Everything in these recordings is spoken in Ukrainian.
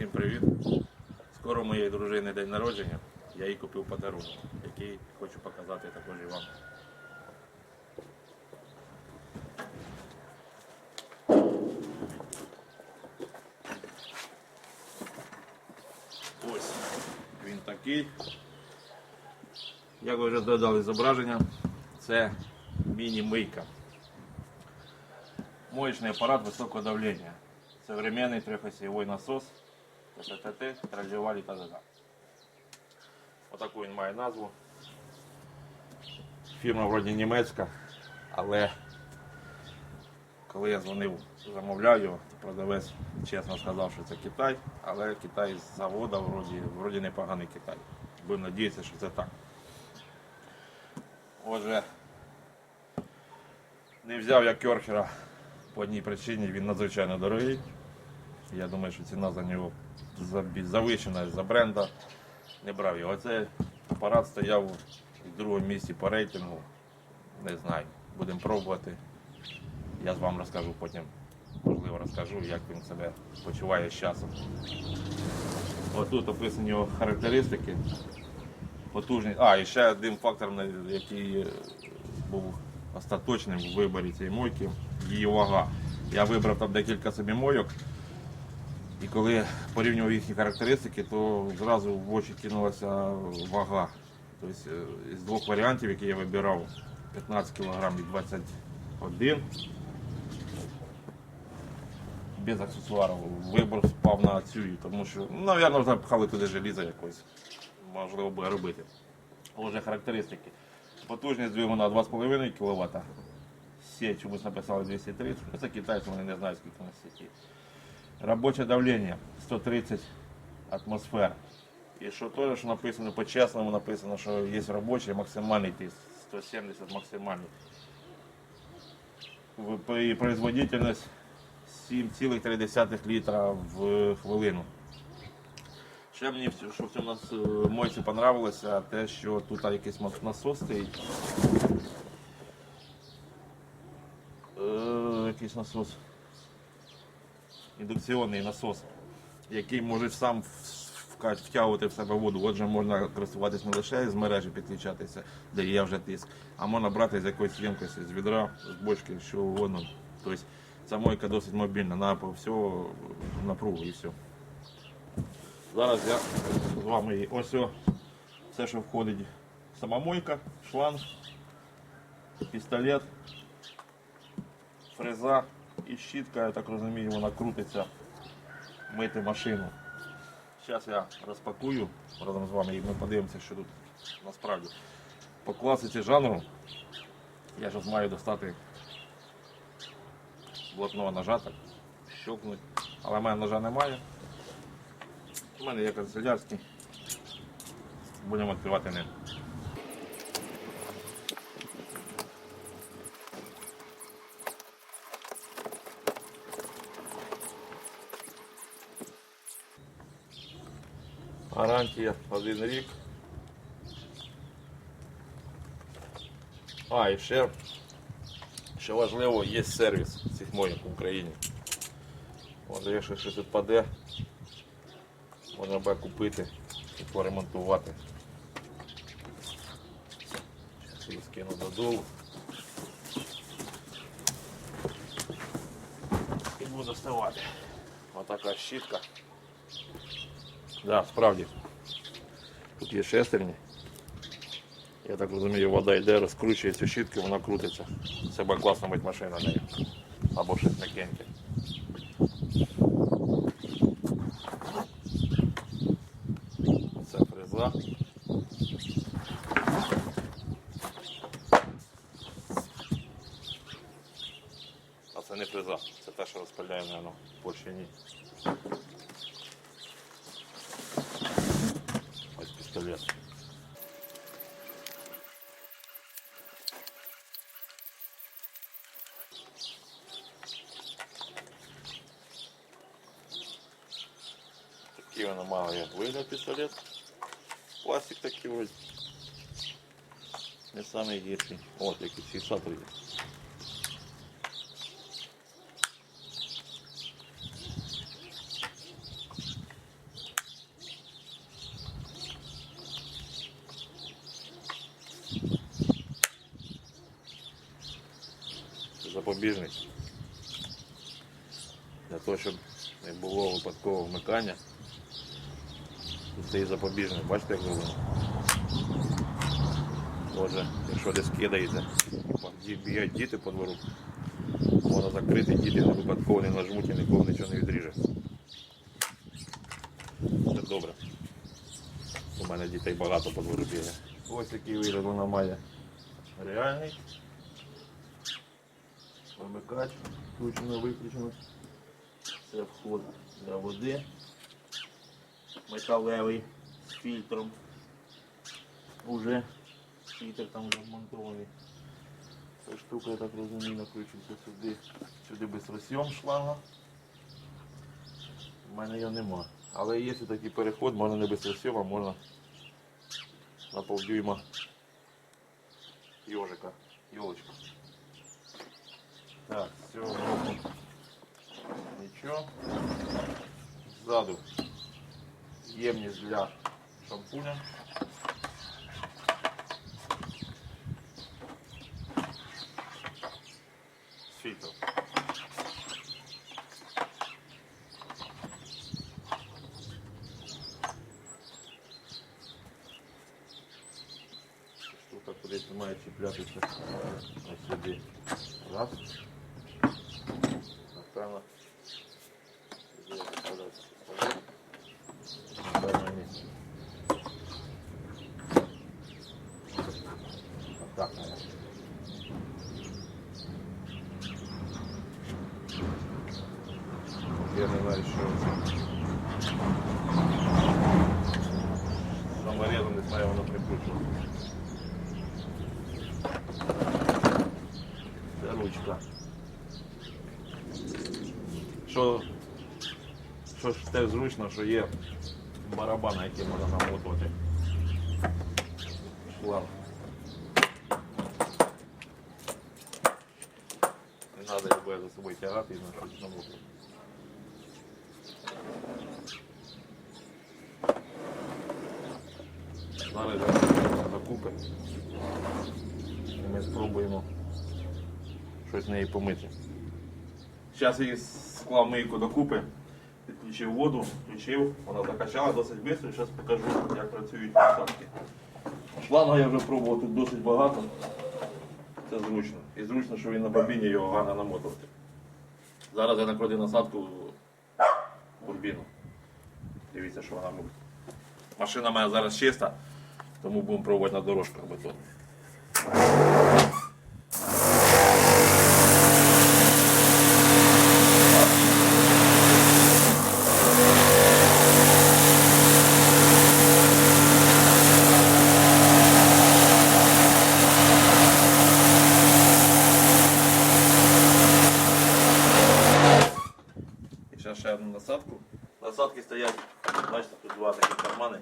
Всім привіт! Скоро у моєї дружини день народження. Я їй купив подарунок, який хочу показати також і вам. Ось він такий. Як ви вже додали зображення, це міні-мийка. Моечный аппарат высокого давления. Современный трехосевой насос. ТТТ, троллевали та-да-да. Отаку він має назву. Фірма вроді німецька, але коли я дзвонив, замовляв його, продавець чесно сказав, що це Китай, але Китай з завода вроді, вроді непоганий Китай. Будемо надіятися, що це так. Отже, не взяв я керхера по одній причині, він надзвичайно дорогий. Я думаю, що ціна за нього завищена за бренда. Не брав його. Оцей апарат стояв в другому місці по рейтингу. Не знаю. Будемо пробувати. Я з вам розкажу потім. Можливо, розкажу, як він себе почуває з часом. Отут описані його характеристики. Потужність. А, і ще один фактор, який е, був остаточним в виборі цієї мойки, її вага. Я вибрав там декілька собі мойок. І коли порівнював їхні характеристики, то зразу в очі кинулася вага. Тобто е, з двох варіантів, які я вибирав, 15 кг і 21 без аксесуарів. Вибор спав на цю, тому що, ну, мабуть, запхали туди желізо якось. Можливо, буде робити. Отже, характеристики. Потужність двигуна 2,5 кВт. Сеть чомусь написали 230. Ну, Це китайці, вони не знають, скільки на сеті. Робоче давлення 130 атмосфер. І що теж написано, по-чесному написано, що є робочий максимальний тиск 170 максимальний. І производительність 7,3 літра в хвилину. Ще мені що в цьому нас- е, мойці понравилося, те, що тут якийсь насос стоїть. Е, якийсь насос індукційний насос, який може сам втягувати в себе воду. Отже, можна користуватись не лише з мережі підключатися, де є вже тиск, а можна брати з якоїсь ємкості, з відра, з бочки, що угодно. Тобто ця мойка досить мобільна, на всього напругу і все. Зараз я з вами її- ось все, що входить. Сама мойка, шланг, пістолет, фреза і щітка, я так розумію, вона крутиться мити машину. Зараз я розпакую разом з вами і ми подивимося, що тут насправді. По класиці жанру я зараз маю достати блокного ножа, так, щелкнути. Але в мене ножа немає. У мене є канцелярський. Будемо відкривати ним. Гарантія один рік. А, і ще, що важливо, є сервіс цих моїх в Україні. От, якщо щось відпаде, можна буде купити і поремонтувати. Зараз скину додолу. І буду доставати. Отака щітка. Да, справді. Тут є шестерні. Я так розумію, вода йде, розкручує цю щітку, вона крутиться. Це буде класно мить машина нею. Або щось м'якеньке. Це фреза. А це не фреза, це те, що розпиляє, мабуть, поршені. Ось такий воно має вигляд пістолет. Пластик такий ось. Не самий гірший. От якісь фіксатори є. Запобіжник для того, щоб не було випадкового вмикання. Цей запобіжник, бачите, як зроблено? Отже, якщо десь ді- бігають діти по двору, можна закрити, діти не випадково не нажмуть і нікого нічого не відріже. Це добре. У мене дітей багато по двору бігає. Ось який вигляд вона має. Реальний. Вимикач, включено, виключено. Це вход для води. Металевий з фільтром. Уже фільтр там вже вмонтований. Ця штука, я так розумію, накручується сюди. Сюди без розсйом шланга. У мене його нема. Але є такий переход, можна не без розсйома, можна на полдюйма йожика, йолочка. Так, боку нічого. Ззаду ємність для шампуня. Фільтр. Штука кудись має чіплятися ось сюди. Раз. Я не знаю, що. Саморезом не знаю, воно прикручено. Це ручка. Що, що ж теж зручно, що є барабан, на який можна намотувати шланг. Не треба його за собою тягати і намотувати. Зараз я докупи. І ми спробуємо щось з неї помити. Зараз її склав мийку докупи, підключив воду, включив, вона закачала досить швидко. Зараз покажу, як працюють насадки. Шланга я вже пробував тут досить багато. Це зручно. І зручно, що він на бобіні його гарно намотувати. Зараз я накладу насадку в бобіну. Дивіться, що вона робить. Машина мене зараз чиста, тому будемо пробувати на дорожках бетон. І зараз ще одну насадку. Насадки стоять, бачите, тут два такі кармани.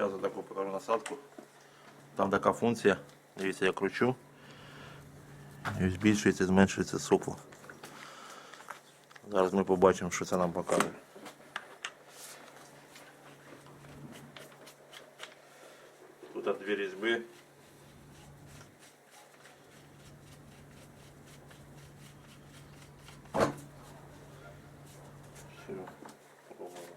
Зараз я таку покажу насадку. Там така функція. Дивіться, я кручу. І збільшується, зменшується сопло. Зараз ми побачимо, що це нам покаже. Тут дві різьби. Все, пробуємо.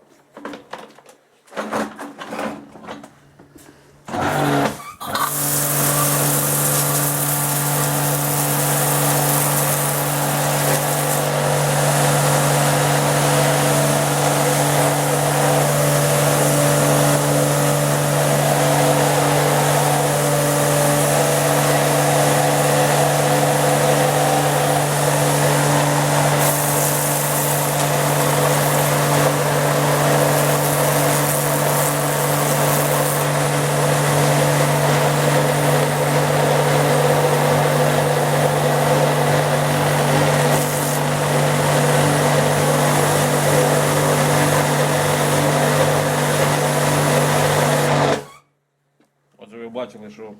Отже, ви бачили, що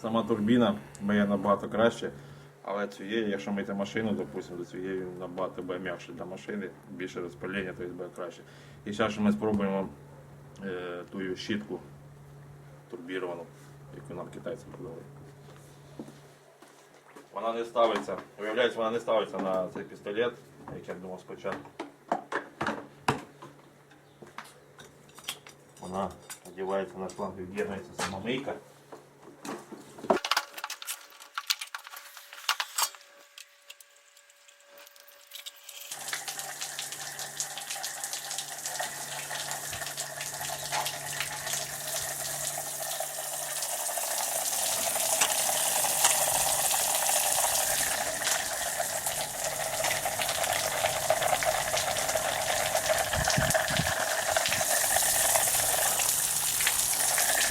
сама турбіна моя набагато краще, але цієї, якщо мити машину, допустимо, до цієї набагато буде м'якше для машини, більше розпалення, тобто буде краще. І зараз ми спробуємо е, ту щітку турбіровану, яку нам китайці продали. Вона не ставиться. Виявляється, вона не ставиться на цей пістолет, як я думав спочатку. Вона одягається на шланг, від'єднується сама.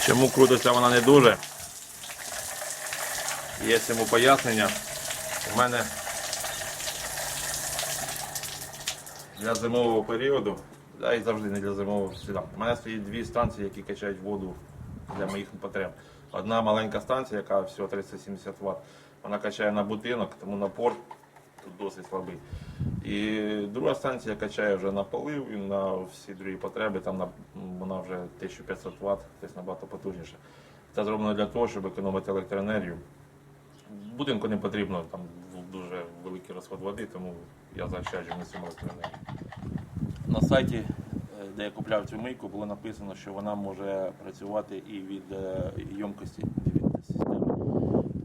Чому крутиться вона не дуже? Є цьому пояснення. У мене для зимового періоду, да і завжди не для зимового всіда. У мене стоїть дві станції, які качають воду для моїх потреб. Одна маленька станція, яка всього 370 Вт, вона качає на будинок, тому напор тут досить слабий. І друга станція качає вже на полив і на всі другі потреби, там на, вона вже 1500 Вт, тобто набагато потужніше. Це зроблено для того, щоб економити електроенергію. Будинку не потрібно там дуже великий розход води, тому я заощаджую на цьому електроенергію. На сайті, е, де я купляв цю мийку, було написано, що вона може працювати і від е, ємкості, і від системи.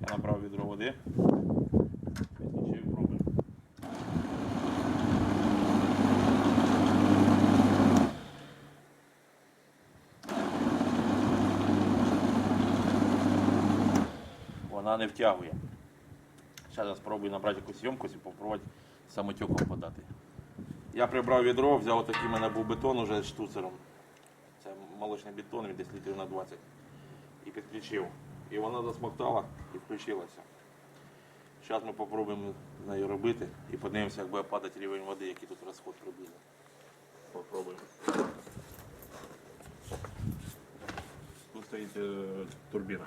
Я набрав відро води, підключив пробую. Вона не втягує. Зараз спробую набрати якусь ємкость і попробувати самотеком подати. Я прибрав відро, взяв такий у мене був бетон уже з штуцером. Це молочний бетон, він десь літрів на 20. І підключив. І вона засмоктала і включилася. Зараз ми спробуємо з нею робити і подивимося, як буде падати рівень води, який тут розход приблизно. Попробуємо. Тут стоїть е, турбіна.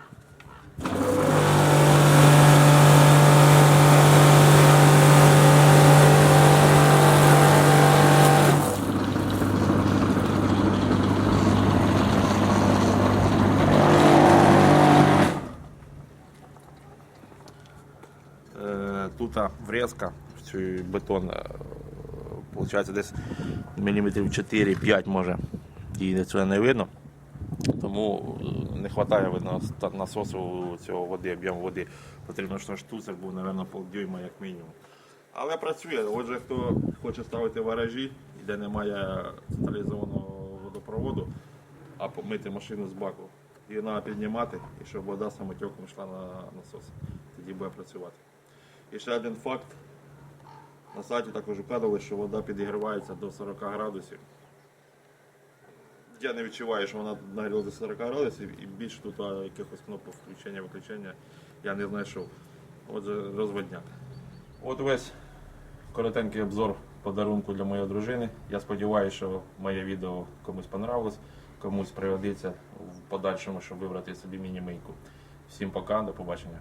Е, Цей бетон, е, виходить десь міліметрів 4-5 може. Її цього не видно. Тому е, не вистачає видно насосу цього води, об'єму води. Потрібно, щоб штуцер був, мабуть, полдюйма як мінімум. Але працює. Отже, хто хоче ставити в гаражі, де немає централізованого водопроводу, а помити машину з баку. Її треба піднімати, і щоб вода самотеком йшла на насос. Тоді буде працювати. І ще один факт. На сайті також вказували, що вода підігрівається до 40 градусів. Я не відчуваю, що вона нагрілася до 40 градусів і більше тут якихось кнопок включення-виключення я не знайшов. Отже, розводняк. От весь коротенький обзор подарунку для моєї дружини. Я сподіваюся, що моє відео комусь понравилось, комусь пригодиться в подальшому, щоб вибрати собі міні-мийку. Всім пока, до побачення.